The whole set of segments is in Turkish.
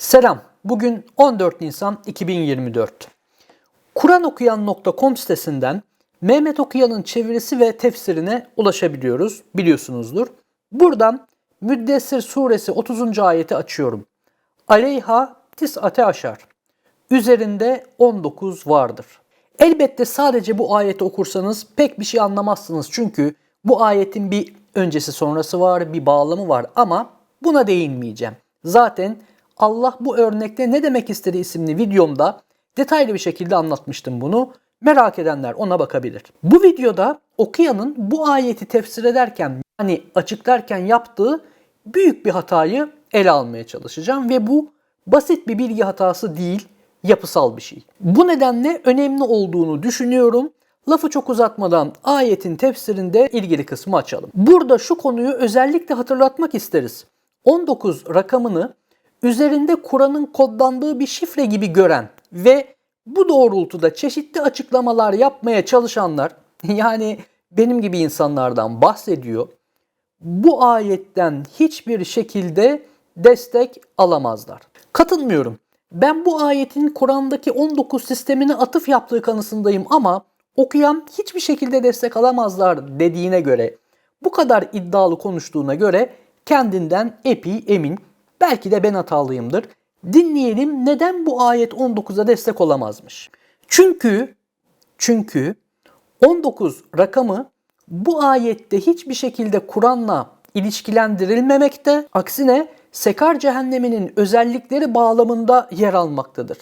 Selam. Bugün 14 Nisan 2024. Kuranokuyan.com sitesinden Mehmet Okuyan'ın çevirisi ve tefsirine ulaşabiliyoruz biliyorsunuzdur. Buradan Müddessir suresi 30. ayeti açıyorum. Aleyha tis'ate aşar. Üzerinde 19 vardır. Elbette sadece bu ayeti okursanız pek bir şey anlamazsınız. Çünkü bu ayetin bir öncesi sonrası var, bir bağlamı var ama buna değinmeyeceğim. Zaten Allah bu örnekte ne demek istedi isimli videomda detaylı bir şekilde anlatmıştım bunu. Merak edenler ona bakabilir. Bu videoda okuyanın bu ayeti tefsir ederken yani açıklarken yaptığı büyük bir hatayı ele almaya çalışacağım ve bu basit bir bilgi hatası değil, yapısal bir şey. Bu nedenle önemli olduğunu düşünüyorum. Lafı çok uzatmadan ayetin tefsirinde ilgili kısmı açalım. Burada şu konuyu özellikle hatırlatmak isteriz. 19 rakamını üzerinde Kur'an'ın kodlandığı bir şifre gibi gören ve bu doğrultuda çeşitli açıklamalar yapmaya çalışanlar yani benim gibi insanlardan bahsediyor. Bu ayetten hiçbir şekilde destek alamazlar. Katılmıyorum. Ben bu ayetin Kur'an'daki 19 sistemine atıf yaptığı kanısındayım ama okuyan hiçbir şekilde destek alamazlar dediğine göre, bu kadar iddialı konuştuğuna göre kendinden epi emin. Belki de ben hatalıyımdır. Dinleyelim neden bu ayet 19'a destek olamazmış. Çünkü çünkü 19 rakamı bu ayette hiçbir şekilde Kur'an'la ilişkilendirilmemekte, aksine Sekar cehenneminin özellikleri bağlamında yer almaktadır.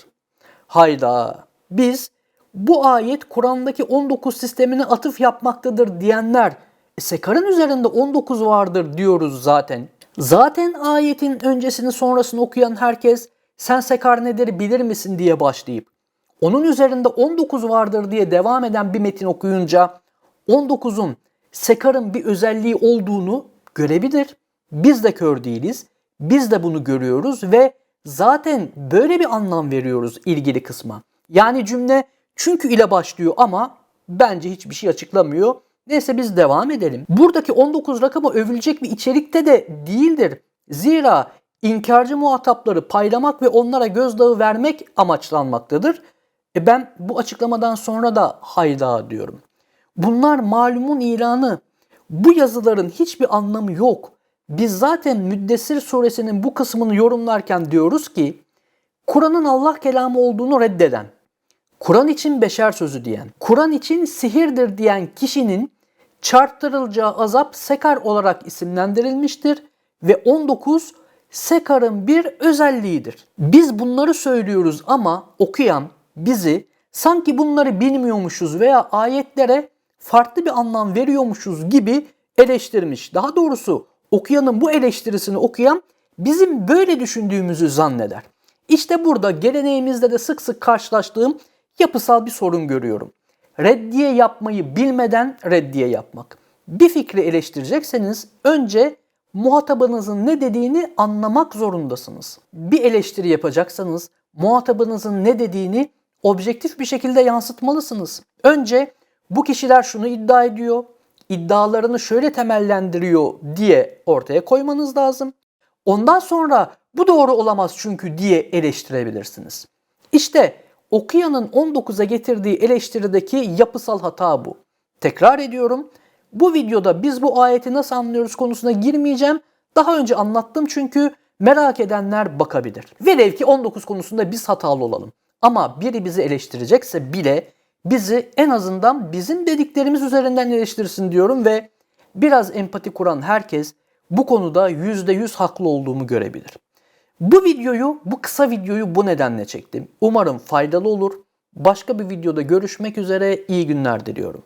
Hayda, biz bu ayet Kur'an'daki 19 sistemine atıf yapmaktadır diyenler, e, Sekar'ın üzerinde 19 vardır diyoruz zaten. Zaten ayetin öncesini sonrasını okuyan herkes sen Sekar nedir bilir misin diye başlayıp onun üzerinde 19 vardır diye devam eden bir metin okuyunca 19'un Sekar'ın bir özelliği olduğunu görebilir. Biz de kör değiliz. Biz de bunu görüyoruz ve zaten böyle bir anlam veriyoruz ilgili kısma. Yani cümle çünkü ile başlıyor ama bence hiçbir şey açıklamıyor. Neyse biz devam edelim. Buradaki 19 rakamı övülecek bir içerikte de değildir. Zira inkarcı muhatapları paylamak ve onlara gözdağı vermek amaçlanmaktadır. E ben bu açıklamadan sonra da hayda diyorum. Bunlar malumun ilanı. Bu yazıların hiçbir anlamı yok. Biz zaten Müddessir suresinin bu kısmını yorumlarken diyoruz ki Kur'an'ın Allah kelamı olduğunu reddeden, Kur'an için beşer sözü diyen, Kur'an için sihirdir diyen kişinin çarptırılacağı azap sekar olarak isimlendirilmiştir ve 19 sekarın bir özelliğidir. Biz bunları söylüyoruz ama okuyan bizi sanki bunları bilmiyormuşuz veya ayetlere farklı bir anlam veriyormuşuz gibi eleştirmiş. Daha doğrusu okuyanın bu eleştirisini okuyan bizim böyle düşündüğümüzü zanneder. İşte burada geleneğimizde de sık sık karşılaştığım yapısal bir sorun görüyorum. Reddiye yapmayı bilmeden reddiye yapmak. Bir fikri eleştirecekseniz önce muhatabınızın ne dediğini anlamak zorundasınız. Bir eleştiri yapacaksanız muhatabınızın ne dediğini objektif bir şekilde yansıtmalısınız. Önce bu kişiler şunu iddia ediyor, iddialarını şöyle temellendiriyor diye ortaya koymanız lazım. Ondan sonra bu doğru olamaz çünkü diye eleştirebilirsiniz. İşte okuyanın 19'a getirdiği eleştirideki yapısal hata bu. Tekrar ediyorum. Bu videoda biz bu ayeti nasıl anlıyoruz konusuna girmeyeceğim. Daha önce anlattım çünkü merak edenler bakabilir. Velev ki 19 konusunda biz hatalı olalım. Ama biri bizi eleştirecekse bile bizi en azından bizim dediklerimiz üzerinden eleştirsin diyorum ve biraz empati kuran herkes bu konuda %100 haklı olduğumu görebilir. Bu videoyu, bu kısa videoyu bu nedenle çektim. Umarım faydalı olur. Başka bir videoda görüşmek üzere iyi günler diliyorum.